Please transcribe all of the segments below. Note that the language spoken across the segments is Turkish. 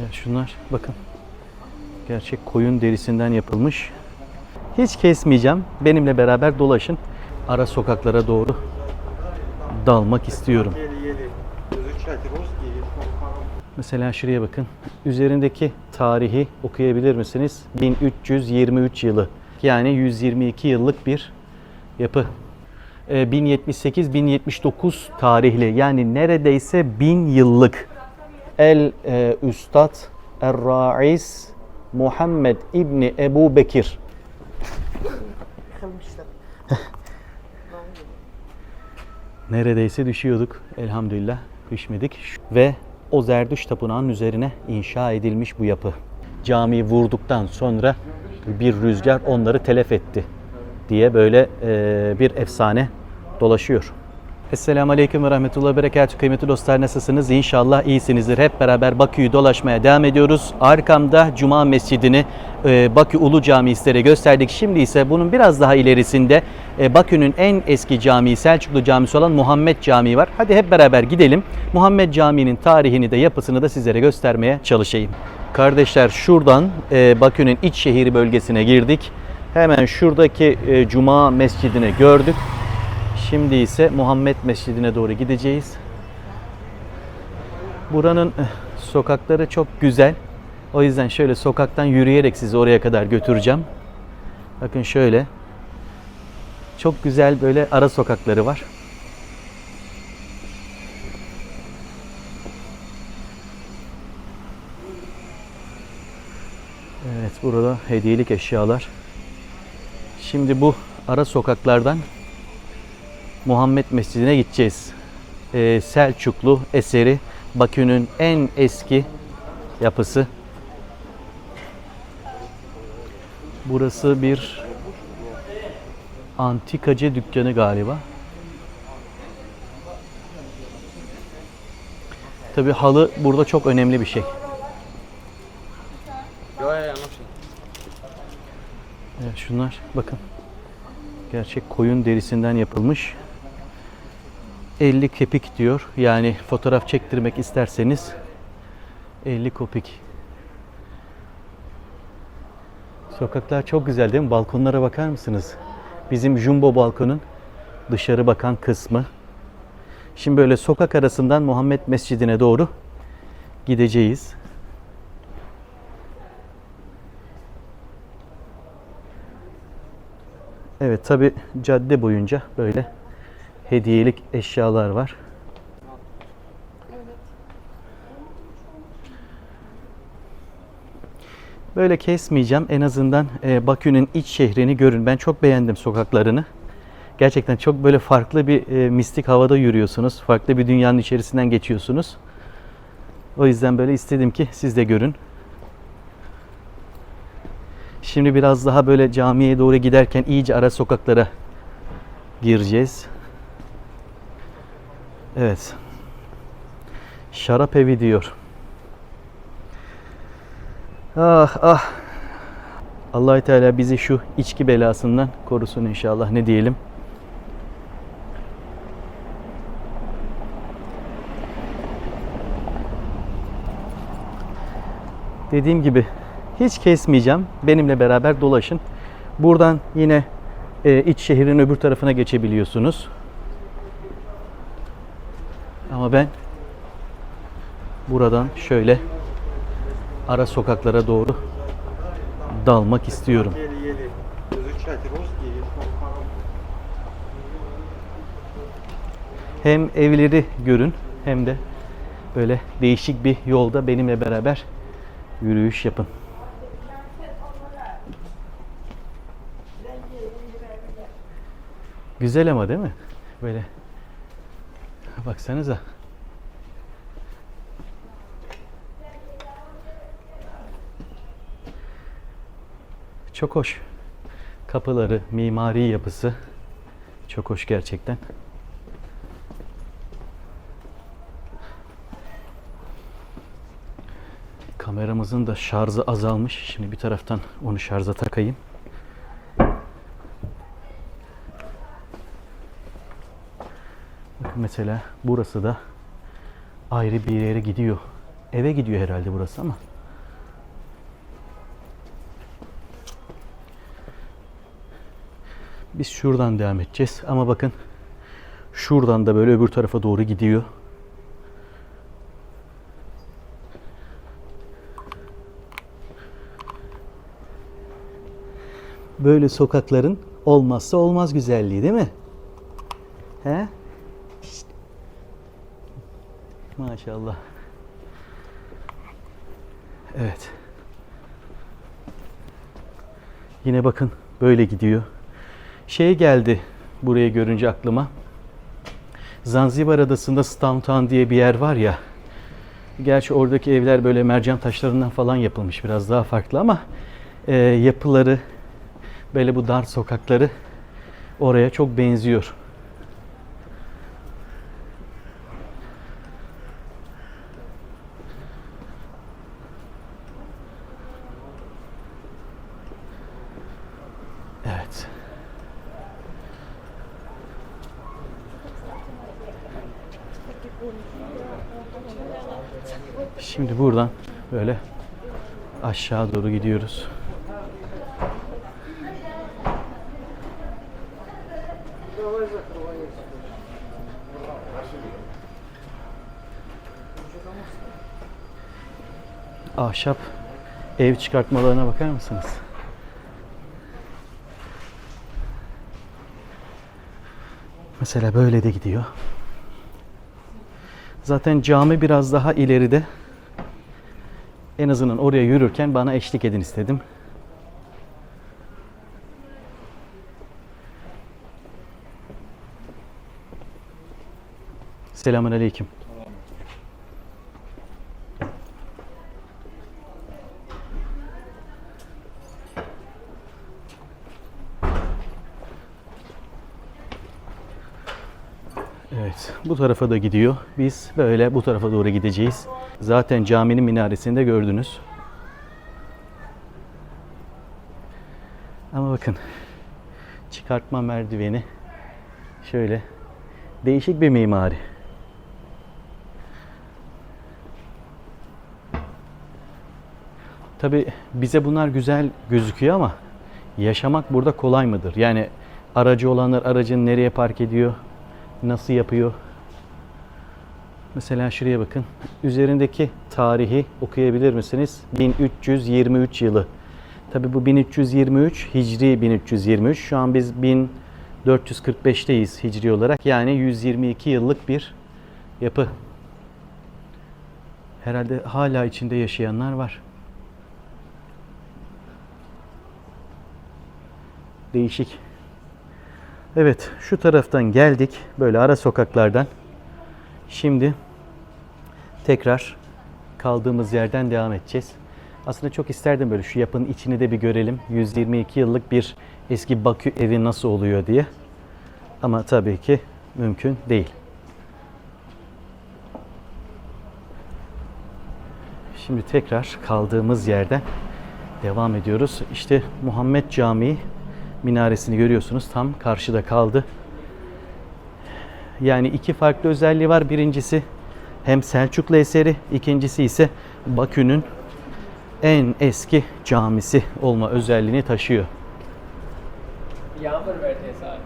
Evet, şunlar bakın. Gerçek koyun derisinden yapılmış. Hiç kesmeyeceğim. Benimle beraber dolaşın. Ara sokaklara doğru dalmak istiyorum. Mesela şuraya bakın. Üzerindeki tarihi okuyabilir misiniz? 1323 yılı. Yani 122 yıllık bir yapı. Ee, 1078-1079 tarihli yani neredeyse 1000 yıllık El e, Üstad Er-Raiz Muhammed İbni Ebu Bekir. Neredeyse düşüyorduk. Elhamdülillah düşmedik. Ve o Zerdüş tapınağının üzerine inşa edilmiş bu yapı. Camiyi vurduktan sonra bir rüzgar onları telef etti diye böyle e, bir efsane dolaşıyor. Esselamu Aleyküm ve Rahmetullah ve Berekatü. Kıymetli dostlar nasılsınız? İnşallah iyisinizdir. Hep beraber Bakü'yü dolaşmaya devam ediyoruz. Arkamda Cuma Mescidi'ni e, Bakü Ulu Camii gösterdik. Şimdi ise bunun biraz daha ilerisinde e, Bakü'nün en eski camii Selçuklu Camisi olan Muhammed Camii var. Hadi hep beraber gidelim. Muhammed Camii'nin tarihini de yapısını da sizlere göstermeye çalışayım. Kardeşler şuradan e, Bakü'nün iç şehir bölgesine girdik. Hemen şuradaki Cuma Mescidini gördük. Şimdi ise Muhammed Mescidine doğru gideceğiz. Buranın eh, sokakları çok güzel. O yüzden şöyle sokaktan yürüyerek sizi oraya kadar götüreceğim. Bakın şöyle. Çok güzel böyle ara sokakları var. Evet burada hediyelik eşyalar. Şimdi bu ara sokaklardan Muhammed Mescidi'ne gideceğiz. Ee, Selçuklu eseri Bakü'nün en eski yapısı. Burası bir antikacı dükkanı galiba. Tabi halı burada çok önemli bir şey. Evet, şunlar bakın. Gerçek koyun derisinden yapılmış. 50 kepik diyor. Yani fotoğraf çektirmek isterseniz 50 kopik. Sokaklar çok güzel değil mi? Balkonlara bakar mısınız? Bizim jumbo balkonun dışarı bakan kısmı. Şimdi böyle sokak arasından Muhammed Mescidi'ne doğru gideceğiz. Evet tabi cadde boyunca böyle hediyelik eşyalar var. Böyle kesmeyeceğim. En azından e, Bakü'nün iç şehrini görün. Ben çok beğendim sokaklarını. Gerçekten çok böyle farklı bir e, mistik havada yürüyorsunuz. Farklı bir dünyanın içerisinden geçiyorsunuz. O yüzden böyle istedim ki siz de görün. Şimdi biraz daha böyle camiye doğru giderken iyice ara sokaklara gireceğiz. Evet. Şarap evi diyor. Ah ah. allah Teala bizi şu içki belasından korusun inşallah ne diyelim. Dediğim gibi hiç kesmeyeceğim. Benimle beraber dolaşın. Buradan yine e, iç şehrin öbür tarafına geçebiliyorsunuz. Ama ben buradan şöyle ara sokaklara doğru dalmak istiyorum. Hem evleri görün hem de böyle değişik bir yolda benimle beraber yürüyüş yapın. Güzel ama değil mi? Böyle baksanıza. Çok hoş. Kapıları, mimari yapısı çok hoş gerçekten. Kameramızın da şarjı azalmış. Şimdi bir taraftan onu şarja takayım. Bakın mesela burası da ayrı bir yere gidiyor. Eve gidiyor herhalde burası ama. Biz şuradan devam edeceğiz ama bakın şuradan da böyle öbür tarafa doğru gidiyor. Böyle sokakların olmazsa olmaz güzelliği değil mi? He? Maşallah. Evet. Yine bakın böyle gidiyor. Şey geldi buraya görünce aklıma. Zanzibar Adası'nda Stountown diye bir yer var ya. Gerçi oradaki evler böyle mercan taşlarından falan yapılmış biraz daha farklı ama e, yapıları böyle bu dar sokakları oraya çok benziyor. Evet. Şimdi buradan böyle aşağı doğru gidiyoruz. Ahşap ev çıkartmalarına bakar mısınız? Mesela böyle de gidiyor. Zaten cami biraz daha ileride. En azından oraya yürürken bana eşlik edin istedim. Selamun Aleyküm. Evet, bu tarafa da gidiyor. Biz böyle bu tarafa doğru gideceğiz. Zaten caminin minaresini de gördünüz. Ama bakın, çıkartma merdiveni şöyle değişik bir mimari. Tabi bize bunlar güzel gözüküyor ama yaşamak burada kolay mıdır? Yani aracı olanlar aracını nereye park ediyor? Nasıl yapıyor? Mesela şuraya bakın. Üzerindeki tarihi okuyabilir misiniz? 1323 yılı. Tabi bu 1323 Hicri 1323. Şu an biz 1445'teyiz Hicri olarak. Yani 122 yıllık bir yapı. Herhalde hala içinde yaşayanlar var. Değişik. Evet, şu taraftan geldik. Böyle ara sokaklardan. Şimdi tekrar kaldığımız yerden devam edeceğiz. Aslında çok isterdim böyle şu yapının içini de bir görelim. 122 yıllık bir eski Bakü evi nasıl oluyor diye. Ama tabii ki mümkün değil. Şimdi tekrar kaldığımız yerden devam ediyoruz. İşte Muhammed Camii minaresini görüyorsunuz. Tam karşıda kaldı. Yani iki farklı özelliği var. Birincisi hem Selçuklu eseri, ikincisi ise Bakü'nün en eski camisi olma özelliğini taşıyor. Yağmur verdiği saat.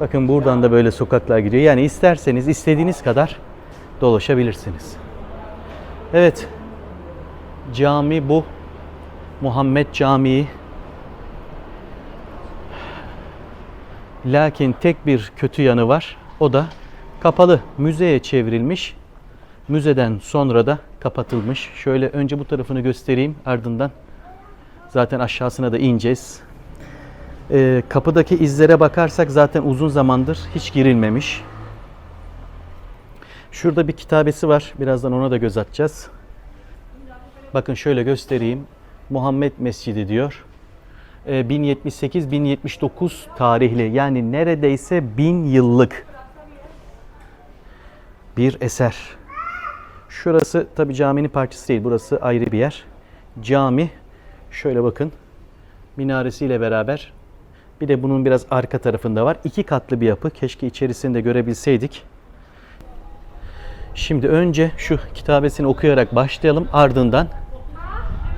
Bakın buradan da böyle sokaklar gidiyor. Yani isterseniz istediğiniz kadar dolaşabilirsiniz. Evet. Cami bu. Muhammed Camii. Lakin tek bir kötü yanı var. O da kapalı müzeye çevrilmiş Müzeden sonra da kapatılmış. Şöyle önce bu tarafını göstereyim. Ardından zaten aşağısına da ineceğiz. Ee, kapıdaki izlere bakarsak zaten uzun zamandır hiç girilmemiş. Şurada bir kitabesi var. Birazdan ona da göz atacağız. Bakın şöyle göstereyim. Muhammed Mescidi diyor. Ee, 1078-1079 tarihli yani neredeyse bin yıllık bir eser. Şurası tabi caminin parçası değil. Burası ayrı bir yer. Cami şöyle bakın minaresiyle beraber bir de bunun biraz arka tarafında var. İki katlı bir yapı. Keşke içerisinde görebilseydik. Şimdi önce şu kitabesini okuyarak başlayalım. Ardından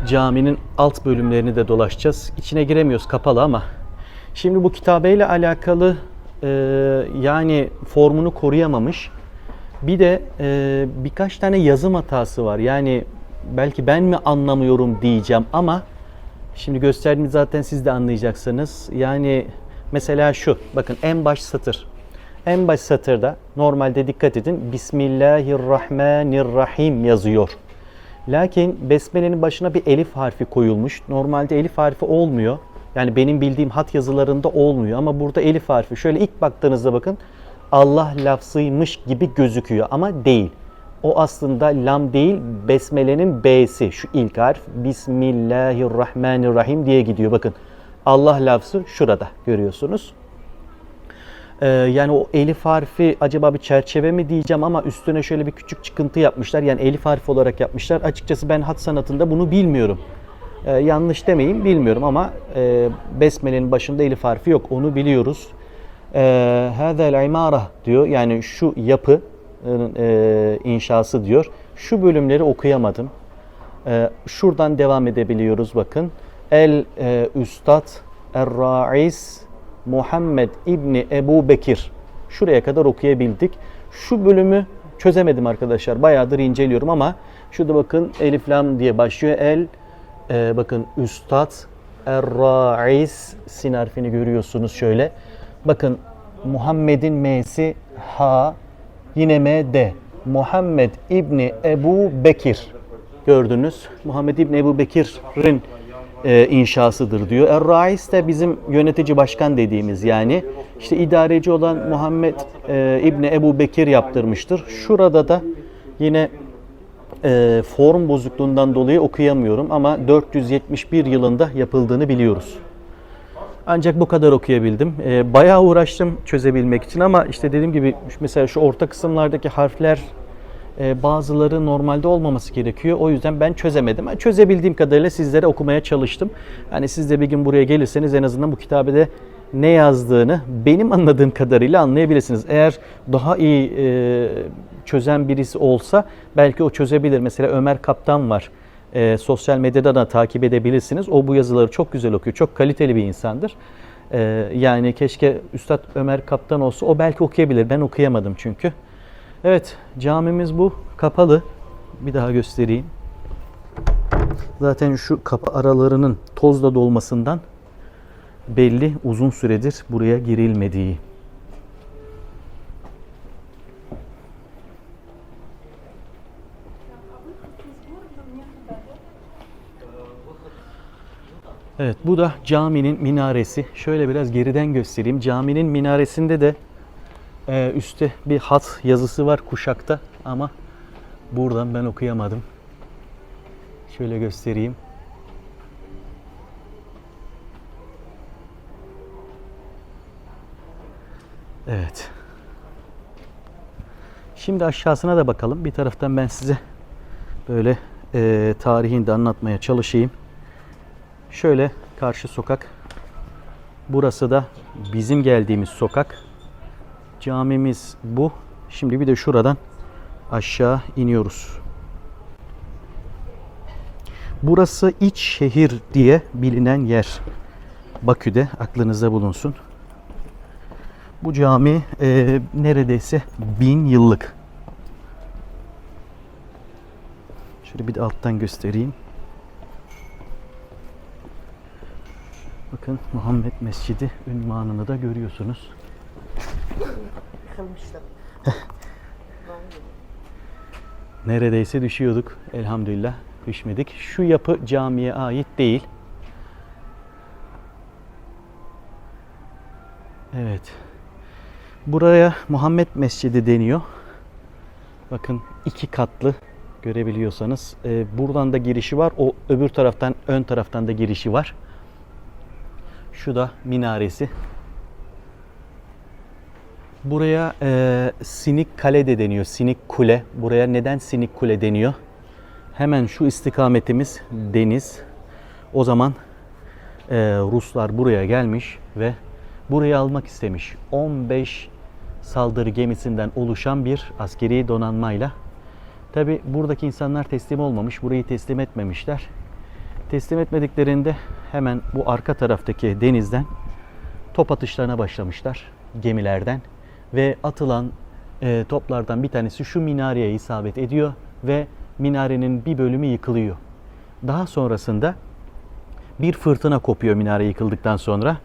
caminin alt bölümlerini de dolaşacağız. İçine giremiyoruz kapalı ama. Şimdi bu kitabeyle alakalı e, yani formunu koruyamamış. Bir de e, birkaç tane yazım hatası var. Yani belki ben mi anlamıyorum diyeceğim ama şimdi gösterdiğimi zaten siz de anlayacaksınız. Yani mesela şu bakın en baş satır. En baş satırda normalde dikkat edin Bismillahirrahmanirrahim yazıyor. Lakin besmelenin başına bir elif harfi koyulmuş. Normalde elif harfi olmuyor. Yani benim bildiğim hat yazılarında olmuyor ama burada elif harfi. Şöyle ilk baktığınızda bakın Allah lafzıymış gibi gözüküyor ama değil. O aslında lam değil, besmelenin B'si. Şu ilk harf Bismillahirrahmanirrahim diye gidiyor. Bakın Allah lafzı şurada görüyorsunuz. Ee, yani o elif harfi acaba bir çerçeve mi diyeceğim ama üstüne şöyle bir küçük çıkıntı yapmışlar. Yani elif harfi olarak yapmışlar. Açıkçası ben hat sanatında bunu bilmiyorum. Ee, yanlış demeyeyim bilmiyorum ama e, besmelenin başında elif harfi yok. Onu biliyoruz. Hâzel imara diyor. Yani şu yapı e, inşası diyor. Şu bölümleri okuyamadım. Ee, şuradan devam edebiliyoruz bakın. El e, Üstad Er-Ra'is Muhammed İbni Ebu Bekir. Şuraya kadar okuyabildik. Şu bölümü çözemedim arkadaşlar. Bayağıdır inceliyorum ama şurada bakın Elif Lam diye başlıyor. El e, bakın Üstad Er-Ra'is sin harfini görüyorsunuz şöyle. Bakın Muhammed'in M'si Ha yine M D. Muhammed İbni Ebu Bekir gördünüz. Muhammed İbni Ebu Bekir'in e, inşasıdır diyor. Er-Rais de bizim yönetici başkan dediğimiz yani işte idareci olan Muhammed e, İbni Ebu Bekir yaptırmıştır. Şurada da yine e, form bozukluğundan dolayı okuyamıyorum ama 471 yılında yapıldığını biliyoruz. Ancak bu kadar okuyabildim. E, bayağı uğraştım çözebilmek için ama işte dediğim gibi mesela şu orta kısımlardaki harfler e, bazıları normalde olmaması gerekiyor. O yüzden ben çözemedim. Ben çözebildiğim kadarıyla sizlere okumaya çalıştım. Hani siz de bir gün buraya gelirseniz en azından bu kitabede ne yazdığını benim anladığım kadarıyla anlayabilirsiniz. Eğer daha iyi e, çözen birisi olsa belki o çözebilir. Mesela Ömer Kaptan var. E, sosyal medyada da takip edebilirsiniz. O bu yazıları çok güzel okuyor. Çok kaliteli bir insandır. E, yani keşke Üstad Ömer Kaptan olsa o belki okuyabilir. Ben okuyamadım çünkü. Evet, camimiz bu. Kapalı. Bir daha göstereyim. Zaten şu kapı aralarının tozla dolmasından belli uzun süredir buraya girilmediği. Evet, bu da caminin minaresi. Şöyle biraz geriden göstereyim. Caminin minaresinde de ee, üstte bir hat yazısı var kuşakta ama buradan ben okuyamadım. Şöyle göstereyim. Evet. Şimdi aşağısına da bakalım. Bir taraftan ben size böyle e, tarihini de anlatmaya çalışayım. Şöyle karşı sokak. Burası da bizim geldiğimiz sokak. Camimiz bu. Şimdi bir de şuradan aşağı iniyoruz. Burası iç şehir diye bilinen yer. Bakü'de aklınızda bulunsun. Bu cami e, neredeyse bin yıllık. Şöyle bir de alttan göstereyim. Bakın Muhammed Mescidi ünvanını da görüyorsunuz. Neredeyse düşüyorduk. Elhamdülillah düşmedik. Şu yapı camiye ait değil. Evet. Buraya Muhammed Mescidi deniyor. Bakın iki katlı görebiliyorsanız. Ee, buradan da girişi var. O öbür taraftan ön taraftan da girişi var. Şu da minaresi. Buraya e, Sinik Kale de deniyor. Sinik Kule. Buraya neden Sinik Kule deniyor? Hemen şu istikametimiz deniz. O zaman e, Ruslar buraya gelmiş ve burayı almak istemiş. 15 saldırı gemisinden oluşan bir askeri donanmayla Tabi buradaki insanlar teslim olmamış, burayı teslim etmemişler. Teslim etmediklerinde hemen bu arka taraftaki denizden top atışlarına başlamışlar gemilerden ve atılan e, toplardan bir tanesi şu minareye isabet ediyor ve minarenin bir bölümü yıkılıyor. Daha sonrasında bir fırtına kopuyor minare yıkıldıktan sonra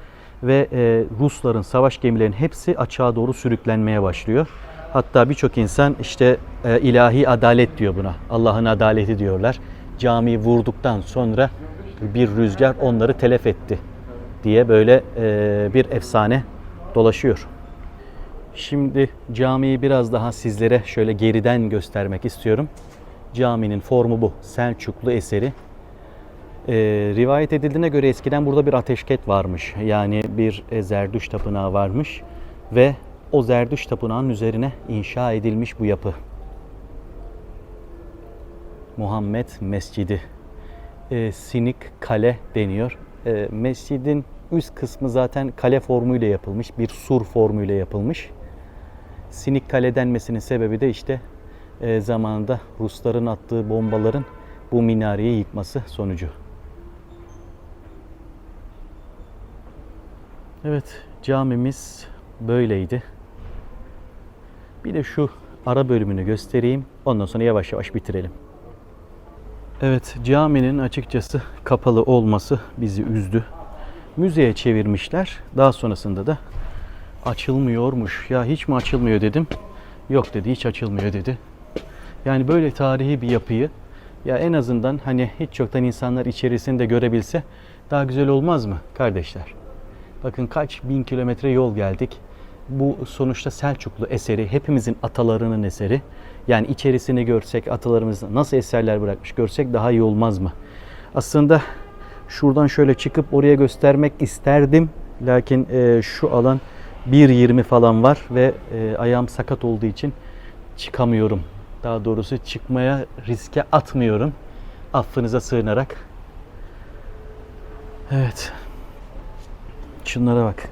ve e, Rusların savaş gemilerinin hepsi açığa doğru sürüklenmeye başlıyor. Hatta birçok insan işte e, ilahi adalet diyor buna. Allah'ın adaleti diyorlar. Camiyi vurduktan sonra bir rüzgar onları telef etti diye böyle e, bir efsane dolaşıyor. Şimdi camiyi biraz daha sizlere şöyle geriden göstermek istiyorum. Caminin formu bu. Selçuklu eseri. Ee, rivayet edildiğine göre eskiden burada bir ateşket varmış. Yani bir e, Zerdüş tapınağı varmış ve o Zerdüş tapınağının üzerine inşa edilmiş bu yapı. Muhammed Mescidi. Ee, Sinik Kale deniyor. Ee, mescidin üst kısmı zaten kale formuyla yapılmış, bir sur formuyla yapılmış. Sinik Kale denmesinin sebebi de işte e, zamanında Rusların attığı bombaların bu minareyi yıkması sonucu. Evet, camimiz böyleydi. Bir de şu ara bölümünü göstereyim. Ondan sonra yavaş yavaş bitirelim. Evet, caminin açıkçası kapalı olması bizi üzdü. Müzeye çevirmişler. Daha sonrasında da açılmıyormuş. Ya hiç mi açılmıyor dedim. Yok dedi, hiç açılmıyor dedi. Yani böyle tarihi bir yapıyı ya en azından hani hiç yoktan insanlar içerisinde görebilse daha güzel olmaz mı kardeşler? Bakın kaç bin kilometre yol geldik. Bu sonuçta Selçuklu eseri, hepimizin atalarının eseri. Yani içerisini görsek, atalarımız nasıl eserler bırakmış görsek daha iyi olmaz mı? Aslında şuradan şöyle çıkıp oraya göstermek isterdim. Lakin e, şu alan 1.20 falan var ve e, ayağım sakat olduğu için çıkamıyorum. Daha doğrusu çıkmaya riske atmıyorum. Affınıza sığınarak. Evet. Şunlara bak.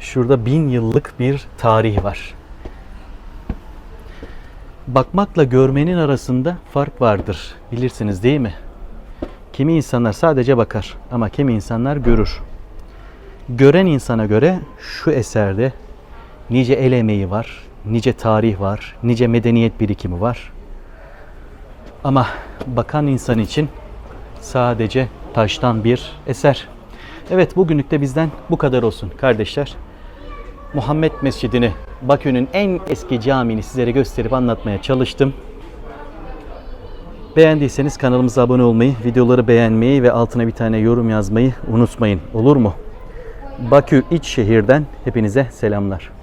Şurada bin yıllık bir tarih var. Bakmakla görmenin arasında fark vardır. Bilirsiniz değil mi? Kimi insanlar sadece bakar ama kimi insanlar görür. Gören insana göre şu eserde nice el emeği var, nice tarih var, nice medeniyet birikimi var. Ama bakan insan için sadece taştan bir eser. Evet bugünlük de bizden bu kadar olsun kardeşler. Muhammed Mescidini, Bakü'nün en eski camini sizlere gösterip anlatmaya çalıştım. Beğendiyseniz kanalımıza abone olmayı, videoları beğenmeyi ve altına bir tane yorum yazmayı unutmayın. Olur mu? Bakü iç şehirden hepinize selamlar.